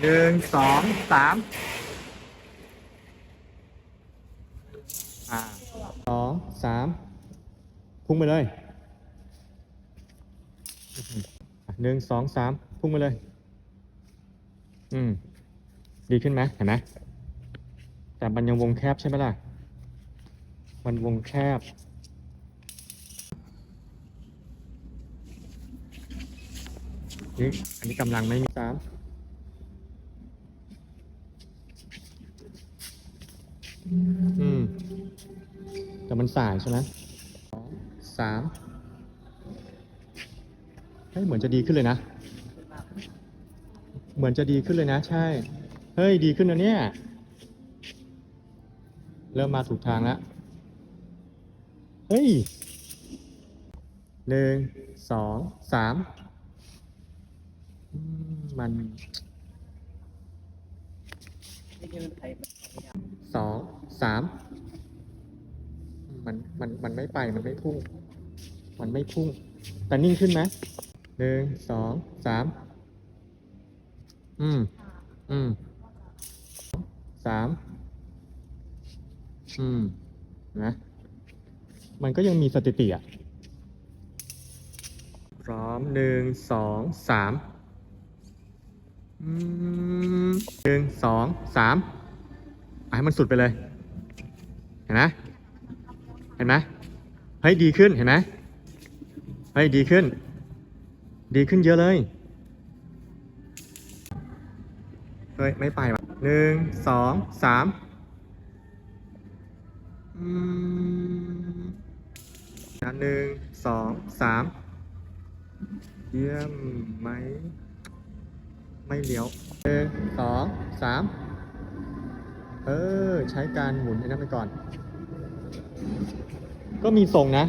หนึ่งสองสามอ่าสองสามพุ่งไปเลยหนึ่งสองสามพุ่งไปเลย อืม ดีขึ้นไหมเห็นไหมแต่มันยังวงแคบใช่ไหมล่ะ มันวงแคบนี่อันนี้กำลังไม่มีสาม อืม แต่มันสายใช่ไหมสองสามเฮ้ยเหมือนจะดีขึ้นเลยนะ เหมือนจะดีขึ้นเลยนะ ใช่ เฮ้ย ดีขึ้นนะเนี่ย เริ่มมาถูกทางแล้ว เฮ้ยหนึ่งสองสามอืมมัน สองสามมันมันมันไม่ไปมันไม่พุ่ง มันไม่พุ่ง แต่นิ่งขึ้นไหมหนึ่งสองสามอืม อืมสามอืมนะมันก็ยังมีสถิติอะ พร้อมหนึ่งสองสามอืม หนึ่งสองสามให้มันสุดไปเลย เห็นไหมเห็นไหมเฮ้ยดีขึ้นเห็นไหมเฮ้ยดีขึ้น ดีขึ้นเยอะเลยเฮ้ยไม่ไปว่ะหนึ่งสองสามหนึ่งสองสามเยี่ยมไหม ไม่เลี้ยวหนึ่งสองสามเออ ใช้การหมุนไอ้นั่นไปก่อน ก็มีทรงนะ